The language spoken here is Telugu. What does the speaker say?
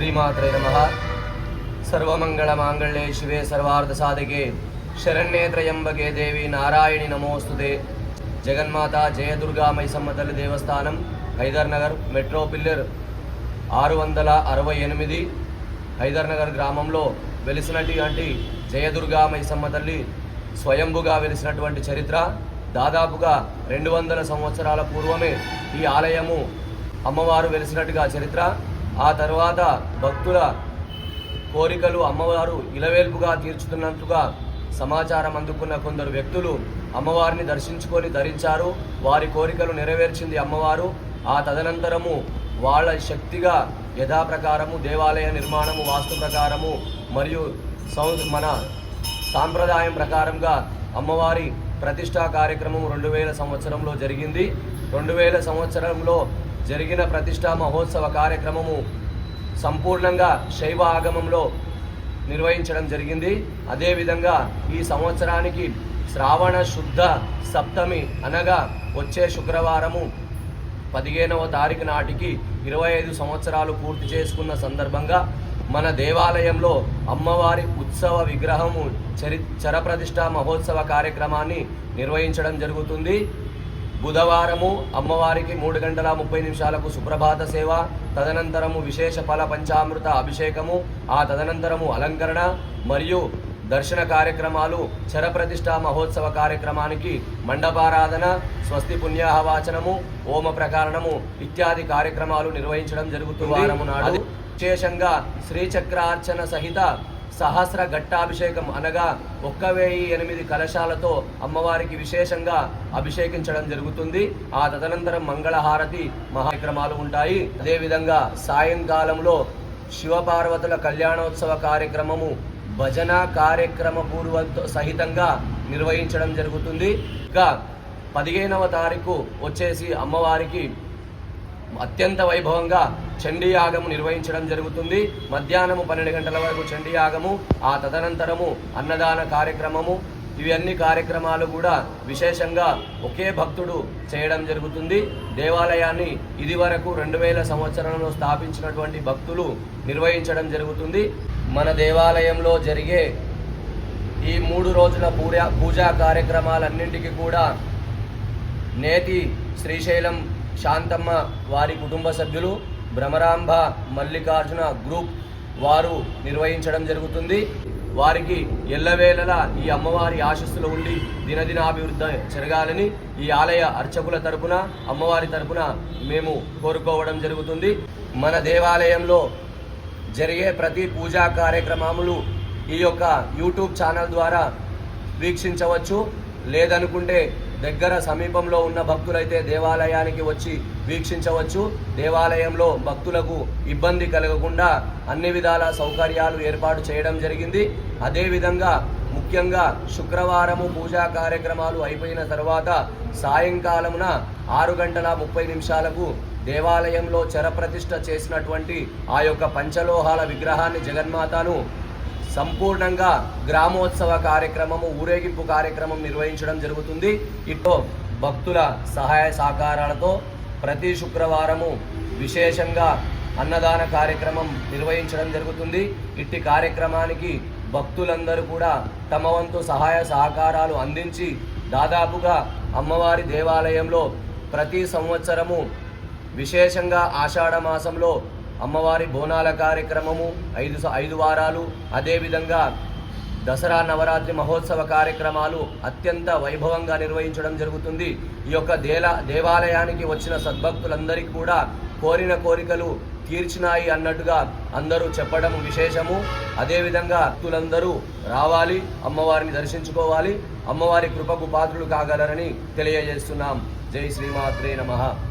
శ్రీమాత్రే నమ. సర్వమంగళమాంగళ్యే శివే సర్వార్థసాధకే. శరణ్యే త్రయంబకే దేవి నారాయణి నమోస్తుదే జగన్మాత జయదుర్గా మైసమ్మ తల్లి దేవస్థానం హైదర్ నగర్ మెట్రో పిల్లర్ ఆరు వందల అరవై ఎనిమిది హైదర్ నగర్ గ్రామంలో వెలిసినటువంటి జయదుర్గా మైసమ్మ తల్లి స్వయంభుగా వెలిసినటువంటి చరిత్ర దాదాపుగా రెండు వందల సంవత్సరాల పూర్వమే ఈ ఆలయము అమ్మవారు వెలిసినట్టుగా చరిత్ర. ఆ తర్వాత భక్తుల కోరికలు అమ్మవారు ఇలవేల్పుగా తీర్చుతున్నట్టుగా సమాచారం అందుకున్న కొందరు వ్యక్తులు అమ్మవారిని దర్శించుకొని ధరించారు. వారి కోరికలు నెరవేర్చింది అమ్మవారు. ఆ తదనంతరము వాళ్ళ శక్తిగా యథాప్రకారము దేవాలయ నిర్మాణము వాస్తు ప్రకారము మరియు సౌ మన సాంప్రదాయం ప్రకారంగా అమ్మవారి ప్రతిష్టా కార్యక్రమం రెండు వేల సంవత్సరంలో జరిగింది. రెండు వేల సంవత్సరంలో జరిగిన ప్రతిష్టా మహోత్సవ కార్యక్రమము సంపూర్ణంగా శైవ ఆగమంలో నిర్వహించడం జరిగింది. అదేవిధంగా ఈ సంవత్సరానికి శ్రావణ శుద్ధ సప్తమి అనగా వచ్చే శుక్రవారము పదిహేనవ తారీఖు నాటికి ఇరవై ఐదు సంవత్సరాలు పూర్తి చేసుకున్న సందర్భంగా మన దేవాలయంలో అమ్మవారి ఉత్సవ విగ్రహము చరి చరప్రతిష్ఠ మహోత్సవ కార్యక్రమాన్ని నిర్వహించడం జరుగుతుంది. బుధవారము అమ్మవారికి మూడు గంటల ముప్పై నిమిషాలకు సుప్రభాత సేవ తదనంతరము విశేష ఫల పంచామృత అభిషేకము ఆ తదనంతరము అలంకరణ మరియు దర్శన కార్యక్రమాలు చరప్రతిష్ఠ మహోత్సవ కార్యక్రమానికి మండపారాధన స్వస్తి పుణ్యాహవాచనము ఓమ ప్రకారణము ఇత్యాది కార్యక్రమాలు నిర్వహించడం జరుగుతుంది వారము నాడు. విశేషంగా శ్రీచక్రార్చన సహిత సహస్ర ఘట్టాభిషేకం అనగా ఒక్క వెయ్యి ఎనిమిది కలశాలతో అమ్మవారికి విశేషంగా అభిషేకించడం జరుగుతుంది. ఆ తదనంతరం మంగళహారతి మహాక్రమాలు ఉంటాయి. అదేవిధంగా సాయంకాలంలో శివపార్వతుల కళ్యాణోత్సవ కార్యక్రమము భజన కార్యక్రమ పూర్వంతో సహితంగా నిర్వహించడం జరుగుతుంది. ఇక పదిహేనవ తారీఖు వచ్చేసి అమ్మవారికి అత్యంత వైభవంగా చండీయాగము నిర్వహించడం జరుగుతుంది. మధ్యాహ్నము పన్నెండు గంటల వరకు చండీయాగము ఆ తదనంతరము అన్నదాన కార్యక్రమము. ఇవన్నీ కార్యక్రమాలు కూడా విశేషంగా ఒకే భక్తుడు చేయడం జరుగుతుంది. దేవాలయాన్ని ఇది వరకు రెండు వేల సంవత్సరంలో స్థాపించినటువంటి భక్తులు నిర్వహించడం జరుగుతుంది. మన దేవాలయంలో జరిగే ఈ మూడు రోజుల పూజా పూజా కార్యక్రమాలన్నింటికి కూడా నేతి శ్రీశైలం శాంతమ్మ వారి కుటుంబ సభ్యులు భ్రమరాంబ మల్లికార్జున గ్రూప్ వారు నిర్వహించడం జరుగుతుంది. వారికి ఎల్లవేళలా ఈ అమ్మవారి ఆశస్సులు ఉండి దినదినాభివృద్ధి జరగాలని ఈ ఆలయ అర్చకుల తరపున అమ్మవారి తరపున మేము కోరుకోవడం జరుగుతుంది. మన దేవాలయంలో జరిగే ప్రతి పూజా కార్యక్రమములు ఈ యొక్క యూట్యూబ్ ఛానల్ ద్వారా వీక్షించవచ్చు. లేదనుకుంటే దగ్గర సమీపంలో ఉన్న భక్తులైతే దేవాలయానికి వచ్చి వీక్షించవచ్చు. దేవాలయంలో భక్తులకు ఇబ్బంది కలగకుండా అన్ని విధాల సౌకర్యాలు ఏర్పాటు చేయడం జరిగింది. అదేవిధంగా ముఖ్యంగా శుక్రవారము పూజా కార్యక్రమాలు అయిపోయిన తర్వాత సాయంకాలమున ఆరు గంటల ముప్పై నిమిషాలకు దేవాలయంలో చరప్రతిష్ఠ చేసినటువంటి ఆ యొక్క పంచలోహాల విగ్రహాన్ని జగన్మాతను సంపూర్ణంగా గ్రామోత్సవ కార్యక్రమము ఊరేగింపు కార్యక్రమం నిర్వహించడం జరుగుతుంది. ఇట్లో భక్తుల సహాయ సహకారాలతో ప్రతి శుక్రవారము విశేషంగా అన్నదాన కార్యక్రమం నిర్వహించడం జరుగుతుంది. ఇట్టి కార్యక్రమానికి భక్తులందరూ కూడా తమ వంతు సహాయ సహకారాలు అందించి దాదాపుగా అమ్మవారి దేవాలయంలో ప్రతి సంవత్సరము విశేషంగా ఆషాఢ మాసంలో అమ్మవారి బోనాల కార్యక్రమము ఐదు స- ఐదు వారాలు. అదేవిధంగా దసరా నవరాత్రి మహోత్సవ కార్యక్రమాలు అత్యంత వైభవంగా నిర్వహించడం జరుగుతుంది. ఈ యొక్క దేల దేవాలయానికి వచ్చిన సద్భక్తులందరికీ కూడా కోరిన కోరికలు తీర్చినాయి అన్నట్టుగా అందరూ చెప్పడం విశేషము. అదేవిధంగా భక్తులందరూ రావాలి అమ్మవారిని దర్శించుకోవాలి అమ్మవారి కృపకు పాత్రులు కాగలరని తెలియజేస్తున్నాం. జై శ్రీమాత్రే నమః.